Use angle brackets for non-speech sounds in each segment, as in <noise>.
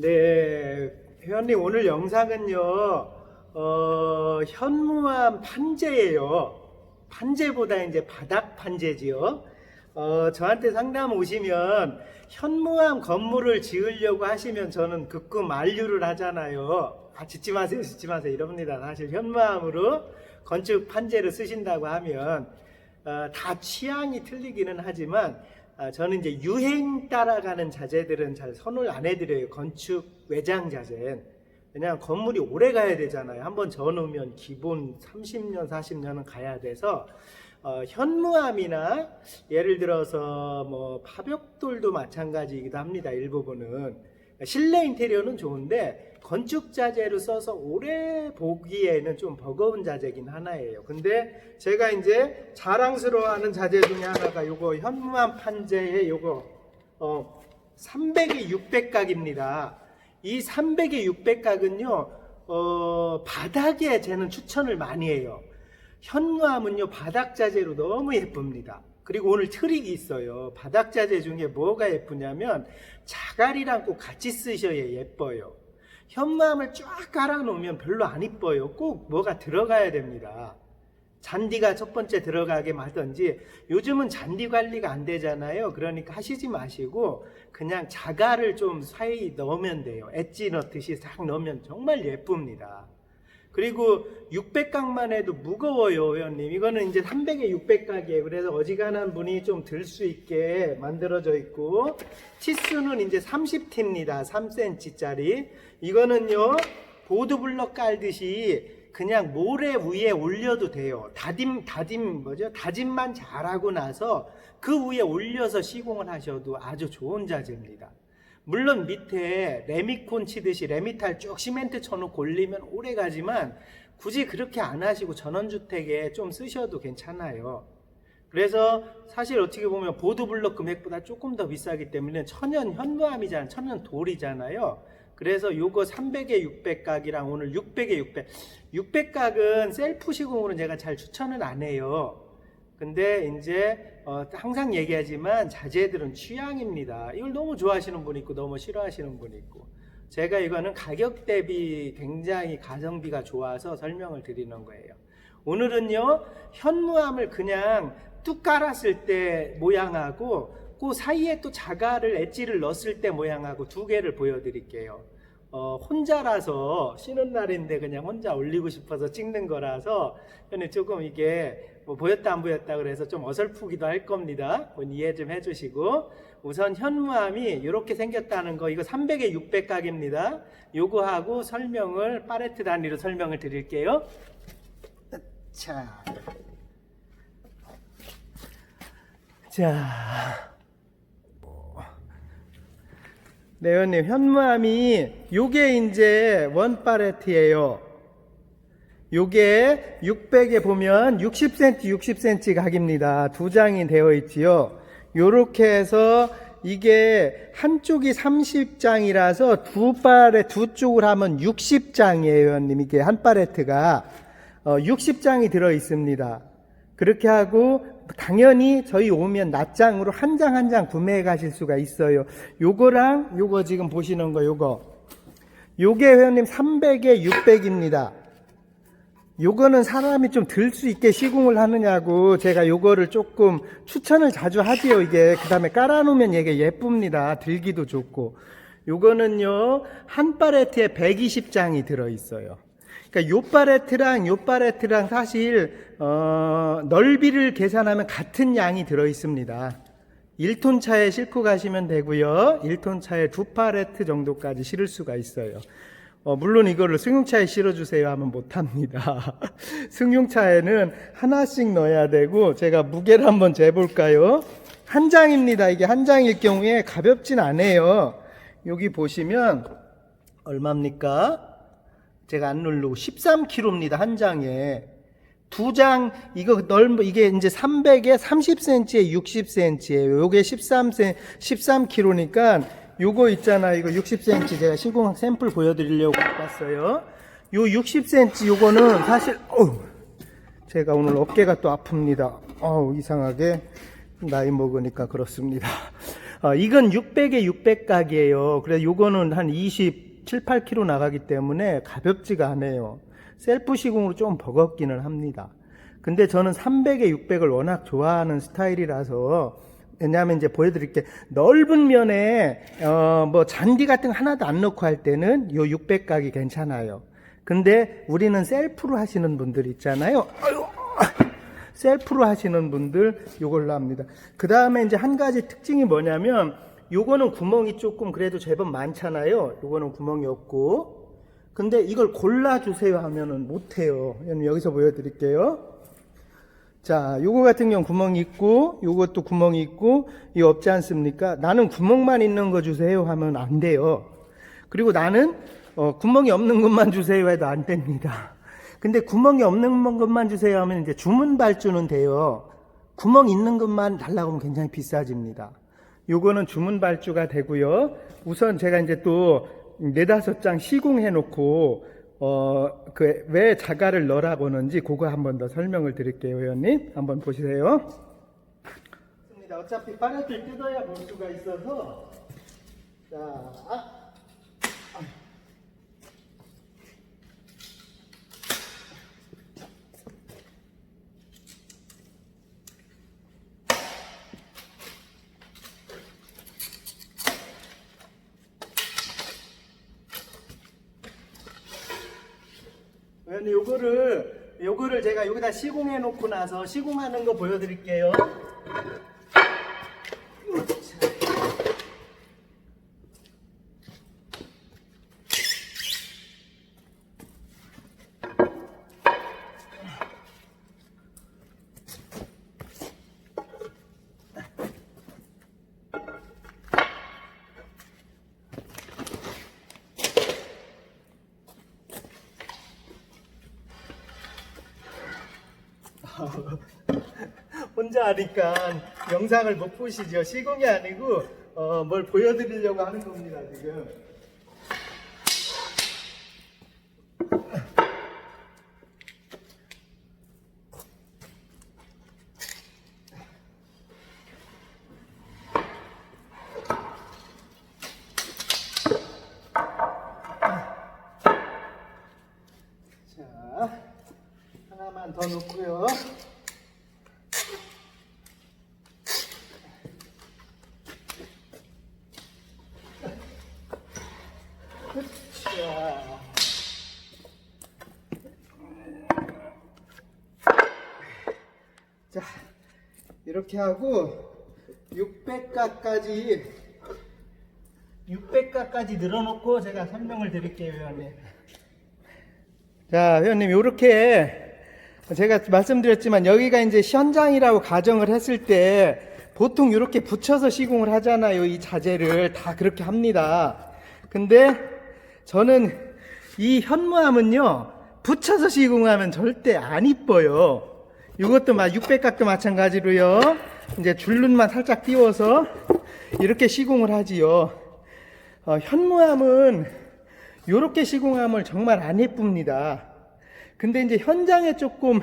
네, 회원님 오늘 영상은요, 어, 현무암 판재예요. 판재보다 이제 바닥 판재지요. 어, 저한테 상담 오시면 현무암 건물을 지으려고 하시면 저는 극구 만류를 하잖아요. 아, 짓지 마세요, 짓지 마세요. 이럽니다. 사실 현무암으로 건축 판재를 쓰신다고 하면 어, 다 취향이 틀리기는 하지만 아, 저는 이제 유행 따라가는 자재들은 잘 선호를 안 해드려요. 건축 외장 자재는. 왜냐하면 건물이 오래 가야 되잖아요. 한번 져놓으면 기본 30년, 40년은 가야 돼서 어, 현무암이나 예를 들어서 뭐 파벽돌도 마찬가지이기도 합니다. 일부분은 실내 인테리어는 좋은데 건축 자재로 써서 오래 보기에는 좀 버거운 자재긴 하나예요. 근데 제가 이제 자랑스러워하는 자재 중에 하나가 요거 현무암 판재의 요거 어 300에 600각입니다. 이 300에 600각은요 어 바닥에 저는 추천을 많이 해요. 현무암은요 바닥 자재로 너무 예쁩니다. 그리고 오늘 트릭이 있어요. 바닥 자재 중에 뭐가 예쁘냐면 자갈이랑 꼭 같이 쓰셔야 예뻐요. 현무암을 쫙 깔아놓으면 별로 안 이뻐요. 꼭 뭐가 들어가야 됩니다. 잔디가 첫 번째 들어가게 하든지 요즘은 잔디 관리가 안 되잖아요. 그러니까 하시지 마시고 그냥 자갈을 좀 사이 넣으면 돼요. 엣지 넣듯이 싹 넣으면 정말 예쁩니다. 그리고 600각만 해도 무거워요, 회원님. 이거는 이제 300에 600각이에요. 그래서 어지간한 분이 좀 들 수 있게 만들어져 있고, 치수는 이제 30T입니다. 3cm짜리. 이거는요, 보드블럭 깔듯이 그냥 모래 위에 올려도 돼요. 다짐, 다짐, 뭐죠? 다짐만 잘하고 나서 그 위에 올려서 시공을 하셔도 아주 좋은 자재입니다. 물론 밑에 레미콘 치듯이 레미탈 쭉 시멘트 쳐놓고 올리면 오래 가지만 굳이 그렇게 안 하시고 전원주택에 좀 쓰셔도 괜찮아요. 그래서 사실 어떻게 보면 보드블럭 금액보다 조금 더 비싸기 때문에 천연 현무암이잖아요. 천연 돌이잖아요. 그래서 요거 300에 600각이랑 오늘 600에 600. 600각은 셀프 시공으로는 제가 잘 추천을 안 해요. 근데 이제 어, 항상 얘기하지만 자재들은 취향입니다. 이걸 너무 좋아하시는 분이 있고 너무 싫어하시는 분이 있고 제가 이거는 가격 대비 굉장히 가성비가 좋아서 설명을 드리는 거예요. 오늘은요 현무암을 그냥 뚝 깔았을 때 모양하고 그 사이에 또 자갈을 엣지를 넣었을 때 모양하고 두 개를 보여드릴게요. 어, 혼자라서 쉬는 날인데 그냥 혼자 올리고 싶어서 찍는 거라서 근데 조금 이게 뭐 보였다 안 보였다 그래서 좀 어설프기도 할 겁니다. 이해 좀 해주시고 우선 현무암이 이렇게 생겼다는 거 이거 300에 600 각입니다. 요거하고 설명을 파레트 단위로 설명을 드릴게요. 자, 자. 네, 회원님, 현무암이 요게 이제 원 파레트예요. 요게 600에 보면 60cm, 60cm 각입니다. 두 장이 되어 있지요. 요렇게 해서 이게 한쪽이 30장이라서 두 발에 두 쪽을 하면 60장이에요, 회원님. 이게 한 파레트가 어, 60장이 들어 있습니다. 그렇게 하고 당연히 저희 오면 낱장으로 한장 한 장 구매해 가실 수가 있어요. 요거랑 요거 지금 보시는 거 요거. 요게 회원님 300에 600입니다. 요거는 사람이 좀 들 수 있게 시공을 하느냐고 제가 요거를 조금 추천을 자주 하지요. 이게 그 다음에 깔아놓으면 이게 예쁩니다. 들기도 좋고. 요거는요 한 팔레트에 120장이 들어 있어요. 그러니까 요 팔레트랑 요 팔레트랑 사실 어, 넓이를 계산하면 같은 양이 들어 있습니다. 1톤 차에 싣고 가시면 되고요. 1톤 차에 두 팔레트 정도까지 실을 수가 있어요. 어, 물론 이거를 승용차에 실어주세요 하면 못합니다. <laughs> 승용차에는 하나씩 넣어야 되고 제가 무게를 한번 재볼까요? 한 장입니다. 이게 한 장일 경우에 가볍진 않아요. 여기 보시면 얼마입니까? 제가 안 누르고 13kg입니다. 한 장에. 두 장, 이거 넓, 이게 이제 300에 30cm에 60cm예요. 요게 13cm, 13kg니까 요거 있잖아요. 이거 60cm 제가 시공 샘플 보여 드리려고 갖고 왔어요. 요 60cm 요거는 사실, 어우, 제가 오늘 어깨가 또 아픕니다. 어우, 이상하게 나이 먹으니까 그렇습니다. 어, 이건 600에 600각이에요. 그래서 요거는 한 27, 8kg 나가기 때문에 가볍지가 않아요. 셀프 시공으로 좀 버겁기는 합니다. 근데 저는 300에 600을 워낙 좋아하는 스타일이라서 왜냐하면 이제 보여드릴게 넓은 면에 어 뭐 잔디 같은 거 하나도 안 넣고 할 때는 요 600 각이 괜찮아요. 근데 우리는 셀프로 하시는 분들 있잖아요. 아유, 셀프로 하시는 분들 요걸로 합니다. 그 다음에 이제 한 가지 특징이 뭐냐면 요거는 구멍이 조금 그래도 제법 많잖아요. 요거는 구멍이 없고. 근데 이걸 골라주세요 하면은 못해요. 여기서 보여드릴게요. 자, 요거 같은 경우 구멍이 있고, 요것도 구멍이 있고, 이거 없지 않습니까? 나는 구멍만 있는 거 주세요 하면 안 돼요. 그리고 나는, 어, 구멍이 없는 것만 주세요 해도 안 됩니다. 근데 구멍이 없는 것만 주세요 하면 이제 주문 발주는 돼요. 구멍 있는 것만 달라고 하면 굉장히 비싸집니다. 요거는 주문 발주가 되고요. 우선 제가 이제 또 네다섯 장 시공해 놓고 어, 그 왜 자갈을 넣으라고 하는지 그거 한 번 더 설명을 드릴게요, 회원님. 한번 보시세요. 어차피 빠르게 뜯어야 볼 수가 있어서 자, 아. 왜냐면 요거를 요거를 제가 여기다 시공해 놓고 나서 시공하는 거 보여드릴게요. <laughs> 혼자 하니까 영상을 못 보시죠. 시공이 아니고 어, 뭘 보여드리려고 하는 겁니다 지금. 자, 하나만 더 넣고요. 자. 자, 이렇게 하고 600가까지 600가까지 늘어놓고 제가 설명을 드릴게요, 회원님. 자, 회원님, 요렇게 제가 말씀드렸지만 여기가 이제 현장이라고 가정을 했을 때 보통 이렇게 붙여서 시공을 하잖아요. 이 자재를 다 그렇게 합니다. 근데 저는 이 현무암은요, 붙여서 시공하면 절대 안 이뻐요. 이것도 막 600각도 마찬가지로요. 이제 줄눈만 살짝 띄워서 이렇게 시공을 하지요. 어, 현무암은 이렇게 시공하면 정말 안 예쁩니다. 근데 이제 현장에 조금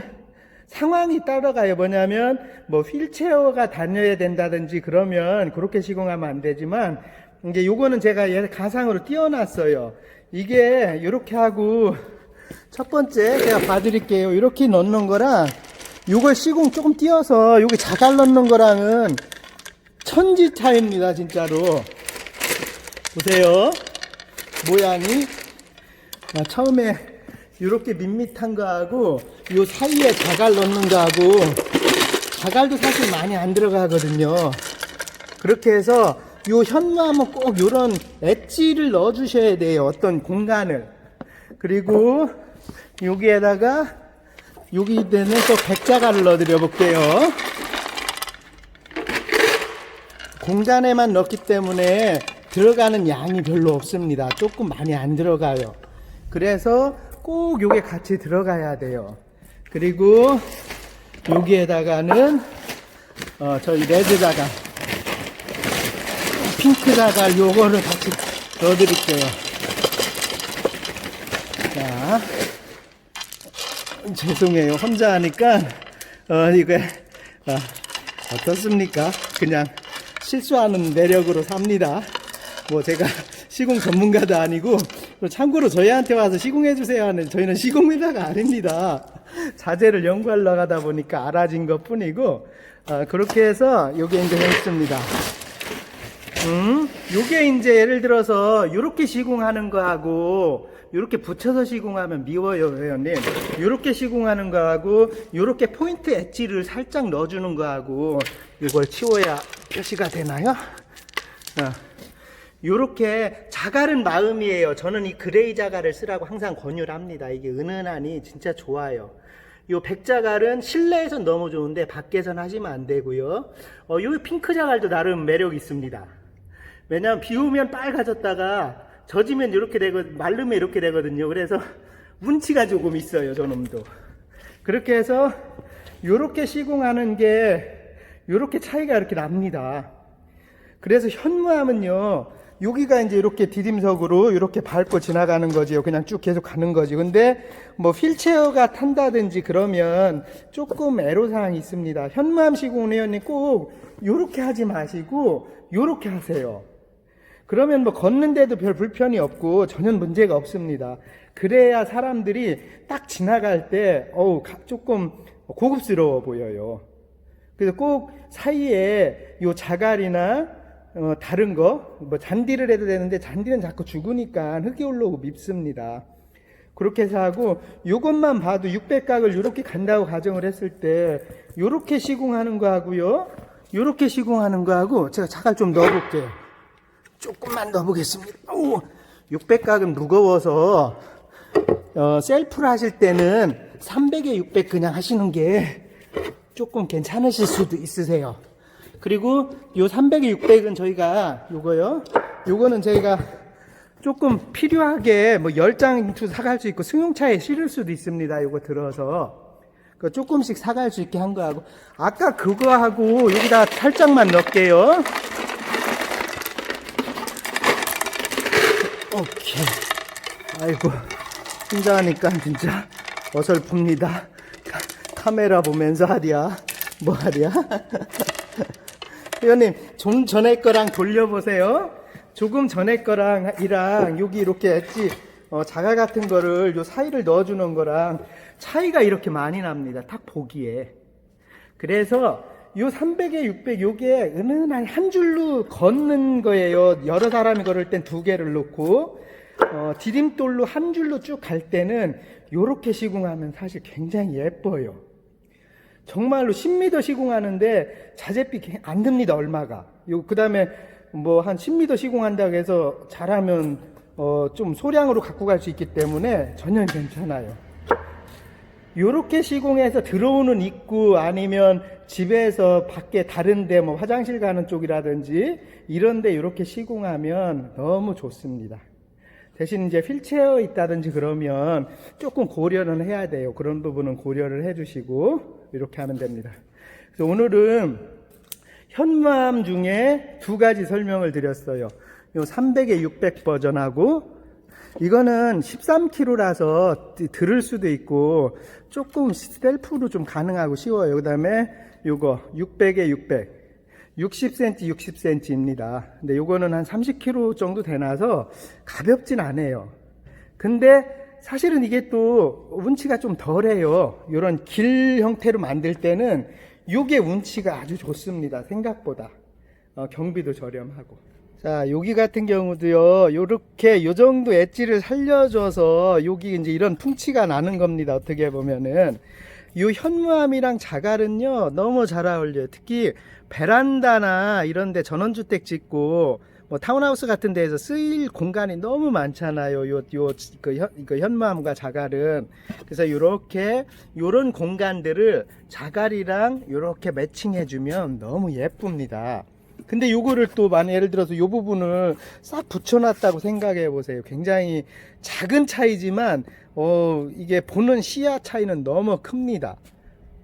상황이 따라가요. 뭐냐면 뭐 휠체어가 다녀야 된다든지 그러면 그렇게 시공하면 안 되지만 이제 요거는 제가 얘 가상으로 띄워놨어요. 이게 이렇게 하고 첫 번째 제가 봐드릴게요. 이렇게 넣는 거랑 요걸 시공 조금 띄어서 여기 자갈 넣는 거랑은 천지 차이입니다. 진짜로 보세요. 모양이 아, 처음에 이렇게 밋밋한 거하고 요 사이에 자갈 넣는 거하고 자갈도 사실 많이 안 들어가거든요. 그렇게 해서 요 현무하면 꼭 요런 엣지를 넣어 주셔야 돼요. 어떤 공간을. 그리고 여기에다가 여기 되는 또 백자갈을 넣어 드려 볼게요. 공간에만 넣기 때문에 들어가는 양이 별로 없습니다. 조금 많이 안 들어가요. 그래서 꼭 요게 같이 들어가야 돼요. 그리고 여기에다가는 어, 저희 레드 자갈, 핑크 자갈 요거를 같이 넣어드릴게요. 자, 죄송해요. 혼자 하니까 어, 이게 어, 어떻습니까? 그냥 실수하는 매력으로 삽니다. 뭐 제가 시공 전문가도 아니고 또 참고로 저희한테 와서 시공해 주세요 하는 저희는 시공회사가 아닙니다. 자재를 연구하러 가다 보니까 알아진 것 뿐이고 어, 그렇게 해서 요게 이제 했습니다. 음, 요게 이제 예를 들어서 요렇게 시공하는 거하고 요렇게 붙여서 시공하면 미워요, 회원님. 요렇게 시공하는 거하고 요렇게 포인트 엣지를 살짝 넣어주는 거하고 이걸 치워야 표시가 되나요? 어. 요렇게 자갈은 마음이에요. 저는 이 그레이 자갈을 쓰라고 항상 권유를 합니다. 이게 은은하니 진짜 좋아요. 요 백자갈은 실내에선 너무 좋은데 밖에선 하시면 안 되고요. 어, 요 핑크 자갈도 나름 매력 있습니다. 왜냐면 비 오면 빨가졌다가 젖으면 이렇게 되고 말르면 이렇게 되거든요. 그래서 운치가 조금 있어요, 저놈도. 그렇게 해서 요렇게 시공하는 게 요렇게 차이가 이렇게 납니다. 그래서 현무암은요, 여기가 이제 이렇게 디딤석으로 이렇게 밟고 지나가는 거지요. 그냥 쭉 계속 가는 거지. 근데 뭐 휠체어가 탄다든지 그러면 조금 애로사항이 있습니다. 현무암 시공 회원님 꼭 요렇게 하지 마시고 요렇게 하세요. 그러면 뭐 걷는데도 별 불편이 없고 전혀 문제가 없습니다. 그래야 사람들이 딱 지나갈 때 어우 가- 조금 고급스러워 보여요. 그래서 꼭 사이에 요 자갈이나 어, 다른 거, 뭐 잔디를 해도 되는데 잔디는 자꾸 죽으니까 흙이 올라오고 밉습니다. 그렇게 해서 하고 요것만 봐도 600각을 이렇게 간다고 가정을 했을 때 요렇게 시공하는 거 하고요. 요렇게 시공하는 거 하고 제가 자갈 좀 넣어 볼게요. 조금만 넣어보겠습니다. 오, 600각은 무거워서 어, 셀프를 하실 때는 300에 600 그냥 하시는 게 조금 괜찮으실 수도 있으세요. 그리고 요 300에 600은 저희가 요거요. 요거는 저희가 조금 필요하게 뭐 10장 사갈 수 있고 승용차에 실을 수도 있습니다. 요거 들어서. 그 조금씩 사갈 수 있게 한 거하고 아까 그거하고 여기다 살짝만 넣을게요. 오케이. 아이고 혼자 하니까 진짜 어설픕니다. 카- 카메라 보면서 하랴 뭐 하랴. <laughs> 회원님 좀 전에 거랑 돌려보세요. 조금 전에 거랑 이랑 여기 이렇게 했지 어, 자갈 같은 거를 요 사이를 넣어주는 거랑 차이가 이렇게 많이 납니다. 딱 보기에. 그래서 요 300에 600 요게 은은한 한 줄로 걷는 거예요. 여러 사람이 걸을 땐 두 개를 놓고 어, 디딤돌로 한 줄로 쭉 갈 때는 요렇게 시공하면 사실 굉장히 예뻐요. 정말로 10m 시공하는데 자재비 안 듭니다 얼마가. 요 그다음에 뭐 한 10m 시공한다고 해서 잘하면 어, 좀 소량으로 갖고 갈 수 있기 때문에 전혀 괜찮아요. 요렇게 시공해서 들어오는 입구 아니면 집에서 밖에 다른데 뭐 화장실 가는 쪽이라든지 이런데 이렇게 시공하면 너무 좋습니다. 대신 이제 휠체어 있다든지 그러면 조금 고려는 해야 돼요. 그런 부분은 고려를 해주시고 이렇게 하면 됩니다. 그래서 오늘은 현무암 중에 두 가지 설명을 드렸어요. 요 300에 600 버전하고 이거는 13kg라서 들을 수도 있고 조금 셀프로 좀 가능하고 쉬워요. 그 다음에 요거 600에 600. 60cm, 60cm입니다. 근데 요거는 한 30kg 정도 되나서 가볍진 않아요. 근데 사실은 이게 또 운치가 좀 덜해요. 요런 길 형태로 만들 때는 요게 운치가 아주 좋습니다. 생각보다. 어, 경비도 저렴하고. 자, 여기 같은 경우도요, 요렇게 요 정도 엣지를 살려줘서 여기 이제 이런 풍치가 나는 겁니다. 어떻게 보면은. 요 현무암이랑 자갈은요, 너무 잘 어울려요. 특히 베란다나 이런데 전원주택 짓고, 뭐 타운하우스 같은 데에서 쓰일 공간이 너무 많잖아요. 요, 요, 그, 현, 그 현무암과 자갈은. 그래서 요렇게, 요런 공간들을 자갈이랑 요렇게 매칭해주면 너무 예쁩니다. 근데 요거를 또 만 예를 들어서 요 부분을 싹 붙여놨다고 생각해 보세요. 굉장히 작은 차이지만 어 이게 보는 시야 차이는 너무 큽니다.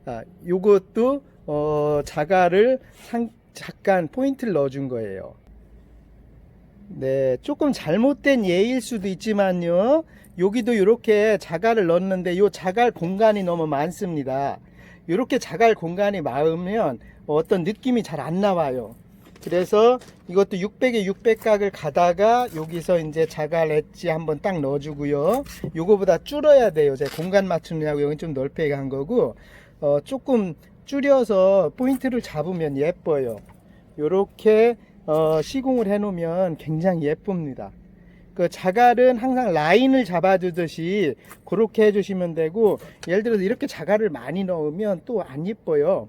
아, 요것도 어 자갈을 상, 잠깐 포인트를 넣어준 거예요. 네, 조금 잘못된 예일 수도 있지만요. 여기도 이렇게 자갈을 넣었는데 요 자갈 공간이 너무 많습니다. 이렇게 자갈 공간이 많으면 어떤 느낌이 잘 안 나와요. 그래서 이것도 600에 600각을 가다가 여기서 이제 자갈 엣지 한번 딱 넣어주고요. 요거보다 줄여야 돼요. 제가 공간 맞추느냐고 여기 좀 넓게 간 거고 어, 조금 줄여서 포인트를 잡으면 예뻐요. 요렇게 어, 시공을 해 놓으면 굉장히 예쁩니다. 그 자갈은 항상 라인을 잡아주듯이 그렇게 해주시면 되고 예를 들어서 이렇게 자갈을 많이 넣으면 또 안 예뻐요.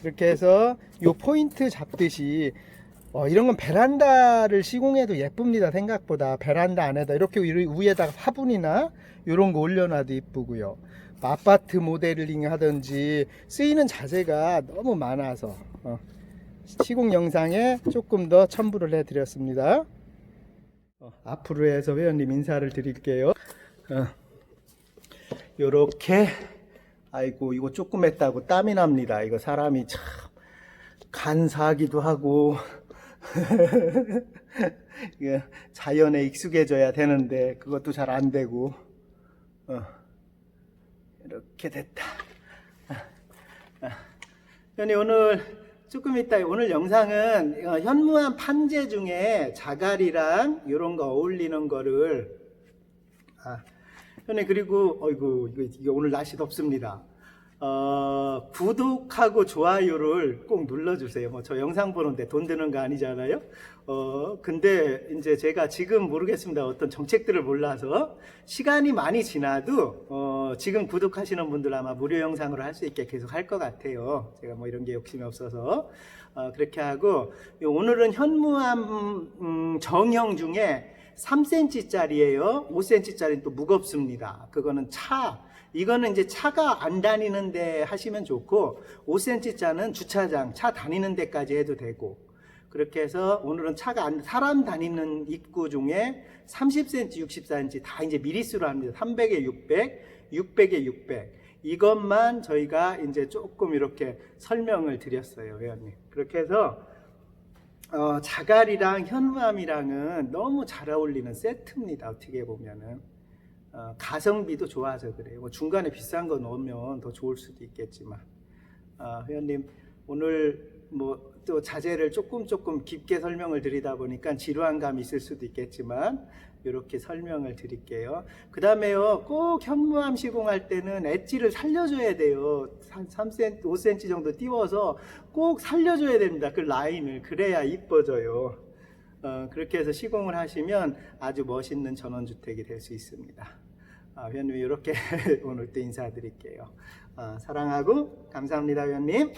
그렇게 해서 요 포인트 잡듯이 어, 이런 건 베란다를 시공해도 예쁩니다. 생각보다 베란다 안에다 이렇게 위- 위에다가 화분이나 이런 거 올려놔도 이쁘고요. 아파트 모델링 하든지 쓰이는 자재가 너무 많아서 어, 시공 영상에 조금 더 첨부를 해드렸습니다. 어, 앞으로 해서 회원님 인사를 드릴게요. 어, 요렇게 아이고 이거 조금 했다고 땀이 납니다. 이거 사람이 참 간사하기도 하고 <laughs> 자연에 익숙해져야 되는데 그것도 잘 안 되고 어, 이렇게 됐다. 현이 오늘 조금 이따 오늘 영상은 어, 현무암 판재 중에 자갈이랑 이런 거 어울리는 거를 아, 현이 그리고 어이구 이거, 오늘 날씨 덥습니다. 어, 구독하고 좋아요를 꼭 눌러주세요. 뭐 저 영상 보는데 돈 드는 거 아니잖아요. 어, 근데 이제 제가 지금 모르겠습니다. 어떤 정책들을 몰라서 시간이 많이 지나도 어, 지금 구독하시는 분들 아마 무료 영상으로 할 수 있게 계속 할 것 같아요. 제가 뭐 이런 게 욕심이 없어서 어, 그렇게 하고 요 오늘은 현무암 음, 정형 중에 3cm짜리예요. 5cm짜리는 또 무겁습니다. 그거는 차 이거는 이제 차가 안 다니는데 하시면 좋고 5cm짜는 주차장 차 다니는 데까지 해도 되고 그렇게 해서 오늘은 차가 안 사람 다니는 입구 중에 30cm, 64cm 다 이제 미리수로 합니다. 300에 600, 600에 600 이것만 저희가 이제 조금 이렇게 설명을 드렸어요, 회원님. 그렇게 해서 어, 자갈이랑 현무암이랑은 너무 잘 어울리는 세트입니다. 어떻게 보면은 어, 가성비도 좋아서 그래요. 뭐 중간에 비싼 거 넣으면 더 좋을 수도 있겠지만 아, 회원님 오늘 뭐 또 자재를 조금 조금 깊게 설명을 드리다 보니까 지루한 감이 있을 수도 있겠지만 이렇게 설명을 드릴게요. 그 다음에요 꼭 현무암 시공할 때는 엣지를 살려줘야 돼요. 한 3cm, 5cm 정도 띄워서 꼭 살려줘야 됩니다. 그 라인을 그래야 이뻐져요. 어, 그렇게 해서 시공을 하시면 아주 멋있는 전원주택이 될 수 있습니다. 아, 회원님 이렇게 <laughs> 오늘 또 인사드릴게요. 아, 사랑하고 감사합니다, 회원님.